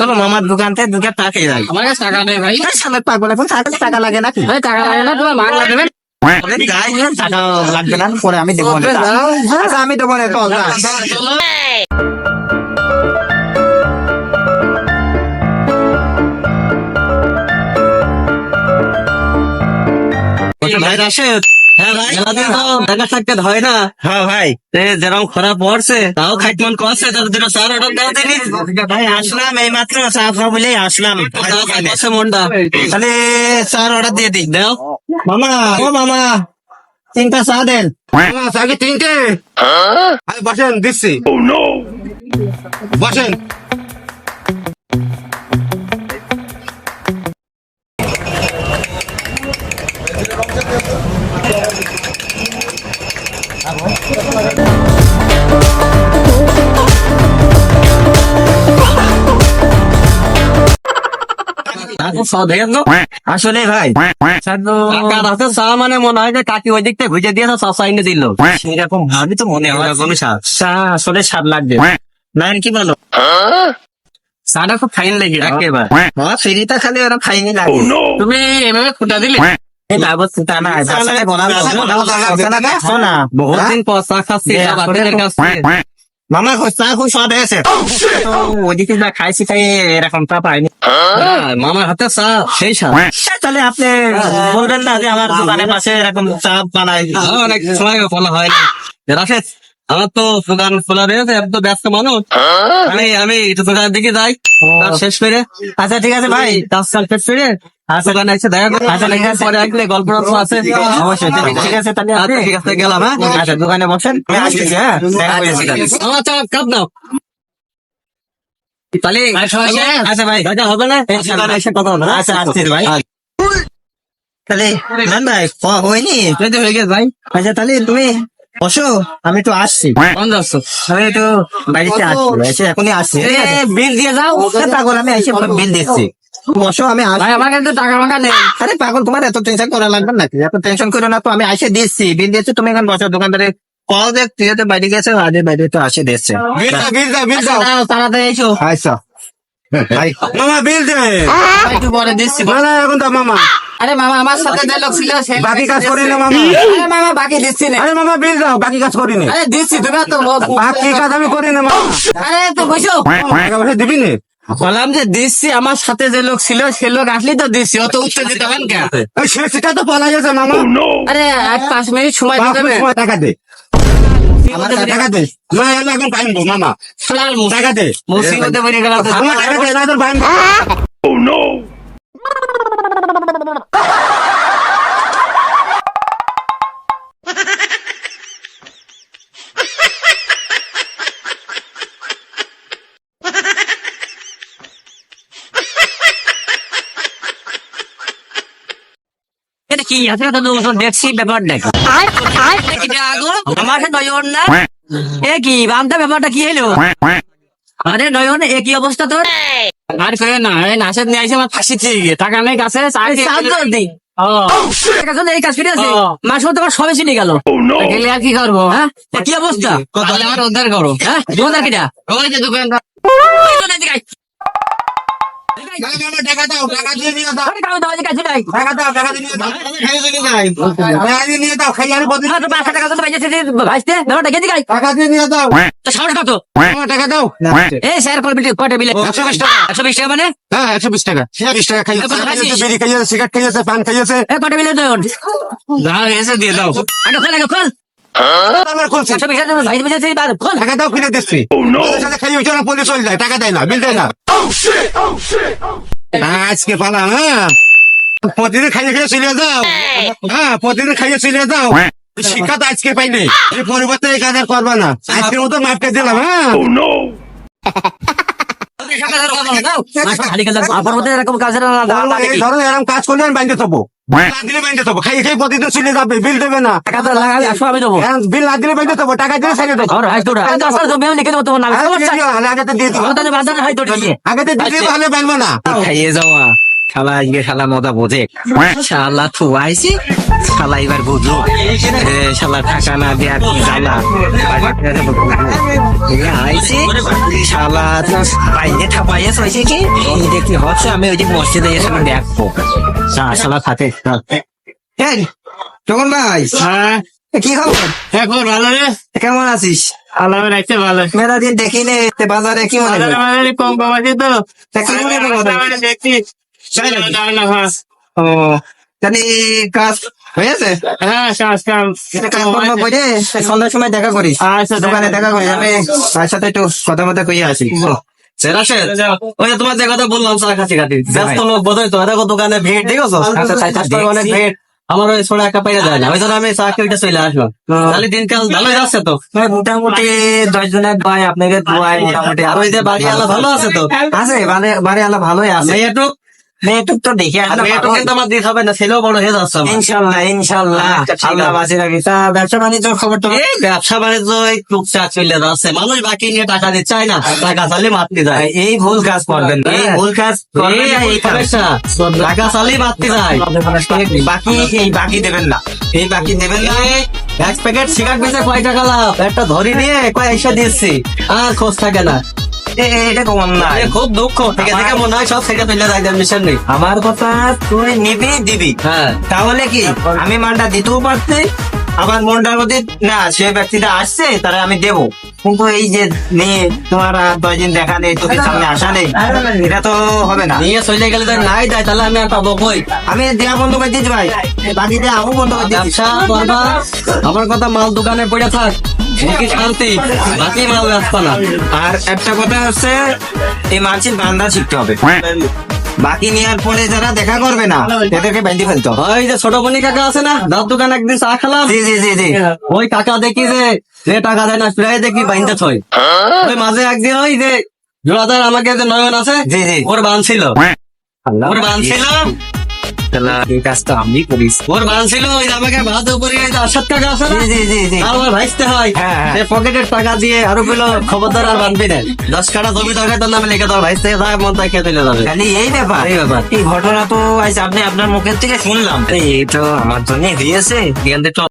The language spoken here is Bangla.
চলো মামার দোকান থেকে দুটো টাকা খেয়ে যাই। আমার কাছে টাকা নেই ভাই। শালার পাগল এখন টাকা টাকা লাগে নাকি? ভাই টাকা লাগে না তোমার মাংলা দেবেন টাকা লাগবে না পরে আমি দেবো আচ্ছা, আমি দেবো না ভাই রাশেদ। হ্যাঁ ভাই মেলাদিন তো দেখা সাক্ষাৎ হয় না। হ্যাঁ ভাই। যেরকম খরা পড়ছে তাও খাইটমান করছে তার অর্ডার দেওয়া ভাই আসলাম এই মাত্র চা খাওয়া বলেই আসলাম মনটা। তাহলে চার অর্ডার দিয়ে দিই। দেও। মামা ও মামা তিনটা চা দেন। আগে তিনটে? আরে বসেন দিচ্ছি। বসেন। আসলে ভাই চা তো কাকার হাতে চা মানে মনে হয় যে কাকি ওই দিক থেকে ভুজে দিয়েছে চা চাইনে দিল। সেরকম ভাবি তো মনে হয়। চা আসলে স্বাদ লাগবে। নাইন কি বলো? চাটা খুব ফাইন লেগে একেবারে। হ্যাঁ ফেরিটা খালি ওরা খাইনি লাগে। তুমি এভাবে খুঁটা দিলে? এই বাবু তা না আসলে বলার শোনা। বহুত দিন পর চা খাচ্ছি মামা চা খুব স্বাদ হয়েছে। তো ওদিকে যা খাইছি তাই এরকম চা পাইনি। হ্যাঁ, মামার হাতে চা সেই তাহলে আপনি বলবেন না যে আমার দোকানের পাশে এরকম চা বানাই হ্যাঁ, অনেক সময় বলা হয় না। রাশেদ আমার তো দোকান খোলা রয়েছে এত ব্যস্ত মানুষ। আমি আমি একটু দোকানের দিকে যাই। শেষ করে। আচ্ছা ঠিক আছে ভাই। কাজ কাজ শেষ করে। আচ্ছা দোকানে এসে দেখা আচ্ছা ঠিক আছে পরে আসলে গল্প টল্প আছে। অবশ্যই ঠিক- ঠিক আছে তাহলে আচ্ছা ঠিক আছে গেলাম হ্যাঁ। আচ্ছা দোকানে বসেন। হ্যাঁ কাপ দাও তাহলে আচ্ছা ভাই। হবে না? এসে কথা হলো আচ্ছা আসছি ভাই। তাহলে ভাই হয়নি? হয়ে গেছে ভাই। আচ্ছা তাহলে তুমি বসো আমি তো আসছি। কোন যাচ্ছ আমি একটু বাড়িতে আসছি এসে এখনই আসছি। বিল দিয়ে যাও। পাগল আমি এসে বিল দিচ্ছি। বসো আমি আমার কাছে টাকা মাকা নেই আরে পাগল তোমার এত টেনশন করা লাগবে নাকি? এত টেনশন করো না তো আমি আসে দিচ্ছি। বিল দিচ্ছি তুমি এখন বসো। দোকানদারে কল দেখ তুই তো বাইরে গেছে আজ বাইরে তো আসে দিচ্ছে তাড়াতাড়ি এসো। আচ্ছা। মামা বিল দে। একটু পরে দিচ্ছি। না এখন তো মামা। আরে মামা আমার সাথে যে লোক ছিল সে বাকি কাজ করি না মামা। আরে মামা বাকি দিচ্ছি না। আরে মামা বিল দাও বাকি কাজ করি না আরে দিচ্ছি তুমি তো বাকি কাজ আমি করি না মামা। আরে তো বসো। দিবি না? বললাম যে দিচ্ছি আমার সাথে যে লোক ছিল সে লোক আসলেই তো দিচ্ছি অত উত্তর দিতে হবেন কে ওই সে- সেটা তো বলা গেছে মামা। আরে এক পাঁচ মিনিট সময় দিতে টাকা দে। টাকা দে। না এলে এখন পাইবো মামা শালার টাকা দে। মুসিবতে পড়ে গেলাম আমার টাকা দে না তোর পাইবো এটা কি আছে? তো দেখছি ব্যাপার আমার নয়ন না? এ কি বামটা ব্যাপারটা কি হলো? আরে নয়ন এ কি অবস্থা তোর? আর করে না এই নাচের নিয়ে আইসে আমার ফাঁসি ঠিক তাকা নেই কাছে ও আছে, এই কাজ ফিরে আছে। মাস তোমার সবে চিনি গেল। গেলে আর কি করব হ্যাঁ? কি অবস্থা? তাহলে আমার উদ্ধার করো হ্যাঁ? দোকানদার কিটা? ওই যে দোকানদার। টাকা দাও টাকা দিয়ে নিয়ে দাও আরে দাও দিকে আয়, টাকা দাও টাকা দিয়ে নিয়ে দাও খাইয়ে দিয়ে যাই টাকা দিয়ে নিয়ে দাও খাইয়ে আর বদলে হ্যাঁ, তো পাঁচশো টাকা তো টাকা দিয়ে নিয়ে দাও তো কত? টাকা দাও এই স্যার বিল- বিলে? টাকা। টাকা মানে? হ্যাঁ টাকা টাকা কত খাইছিস? বিড়ি খাইয়েছে সিগারেট খাইয়েছে পান খাইয়েছে এ, কয়টা বিলে? যা এসে দিয়ে দাও আগে খোল, আগে খোল। আজকে পালা হ্যাঁ। প্রতিদিন খাইয়ে খাইয়ে চলে যাও। হ্যাঁ প্রতিদিন খাইয়ে চলে যাও। শিক্ষা তো আজকে পাইনি। এই পরিবর্তে এই কাজ আর করবা না। আজকের মতো মাপকে দিলাম হ্যাঁ। না- এই ধরো এরকম কাজ করলে আমি বাইন্দে থবো দিলে বাইন্দে থবো খাইয়ে খাইয়ে প্রতিদিন চলে যাবে বিল দেবে না। টাকা তো লাগাবি, একশো আমি দেবো। হ্যাঁ, বিল না দিলে টাকা ছেড়ে দেবো। আগে দিয়ে। আগে দিয়ে। তাহলে না খাইয়ে যাওয়া শালা আজকে শালা মজা বোঝে। শালা থু আইছি শালা এবার বুঝলো এ, শালা টাকা না দিয়ে আর কি জ্বালা। শালা বাইরে ঠাপাইয়া হয়েছে কি? দেখি হচ্ছে আমি ওই যে মসজিদে এসে দেখব। শালা শালা তখন ভাই। হ্যাঁ? কি খবর? এখন ভালো রে। কেমন আছিস? আল্লাহ রাখতে ভালো। মেলা দিন দেখি নে বাজারে কি মনে বাজারে কম কম আছে তো। তা কি দেখছি। ও জানি কাজ হয়েছে? হ্যাঁ কাজ কাম। সন্ধ্যার সময় দেখা করিস। আচ্ছা, দোকানে দেখা করি আমি তার সাথে একটু কথা মতো কইয়া আসি। ওই তোমার যে কথা বললাম চা খাচ্ছি খাচ্ছি। ব্যস্ত লোক বোধহয় তো দেখো দোকানে ভিড় ঠিক আছে? আচ্ছা, অনেক ভিড়। আমার ওই ছোড়া একা পাইলে যায় না। ওই জন্য আমি চা খেয়ে চলে আসব তাহলে দিনকাল ভালোই যাচ্ছে তো। মোটামুটি দশ জনের ভাই আপনাকে দোয়াই মোটামুটি। আর ওই যে বাড়ি আলা ভালো আছে তো? আছে বাড়ি বাড়ি আলা ভালোই আছে। মেয়েটুক মেয়েটুক তো দেখে মেয়েটুক কিন্তু আমার দিতে হবে না ছেলেও বড় হয়ে যাচ্ছে ইনশাল্লাহ ইনশাল্লাহ। আচ্ছা, আল্লাহ। রাখি। তা ব্যবসা বাণিজ্য খবর তো এই ব্যবসা বাণিজ্য এই টুকটাক চলে যাচ্ছে। মানুষ বাকি নিয়ে টাকা দিতে চায় না টাকা চালে মাততে যায়। এই ভুল কাজ করবেন এই ভুল কাজ করবেন এই। সমস্যা টাকা চালে মাততে যায়। বাকি এই বাকি দেবেন না। এই বাকি দেবেন না। এক প্যাকেট সিগারেট বেচে কয় টাকা লাভ? একটা ধরি নিয়ে কয় এসে দিচ্ছি। আর খোঁজ থাকে না। এটা কমন না খুব দুঃখ। থেকে থেকে মনে হয় সব থেকে তুলে যায় মিশন নেই। আমার কথা তুই নিবি দিবি। হ্যাঁ। তাহলে কি? আমি মানটা দিতেও পারছি আমার মনটার মধ্যে না সে ব্যক্তিটা আসছে তারা আমি দেব। কিন্তু এই যে নিয়ে তোমার দশ দিন দেখা নেই তোদের সামনে আসা নেই এটা তো হবে না। নিয়ে চলে গেলে তো নাই দেয় তাহলে আমি আর পাবো কই? আমি দেওয়া বন্ধ করে দিচ্ছি ভাই। বাকি দেওয়া বন্ধ করে দিচ্ছি আমার কথা মাল দোকানে পড়ে থাক। কি শান্তি বাকি মাল আর একটা কথা হচ্ছে এই বান্দা শিখতে হবে। বাকি নেওয়ার পরে যারা দেখা করবে না বেঁধে ফেলতে ওই যে ছোট বনি কাকা আছে না দোকান একদিন চা খেলাম। জি জি জি জি। ওই কাকা দেখি যে যে টাকা দেয় না প্রায় দেখি বাইন্দে থই ওই মাঝে একদিন ওই যে জোড়াদার আমাকে যে নয়ন আছে জি জি। ওর বান ছিল আল্লাহ ওর বান ছিল তাহলে এই কাজটা আমি করিস। ওর বান ছিল ওই আমাকে ভাত উপরে ওই যে আসাদ না? জি জি জি জি। আর আমার ভাইসতে হয়। হ্যাঁ। সে পকেটের টাকা দিয়ে আরও পেল খবরদার আর বানবি না। দশ কাটা জমি দরকার তোর নামে লিখে তোর ভাইসতে যায় মন তাই খেয়ে চলে যাবে। খালি এই ব্যাপার। এই ব্যাপার। এই ঘটনা তো আজ আপনি আপনার মুখের থেকে শুনলাম। এই তো আমার জন্য হয়েছে চল।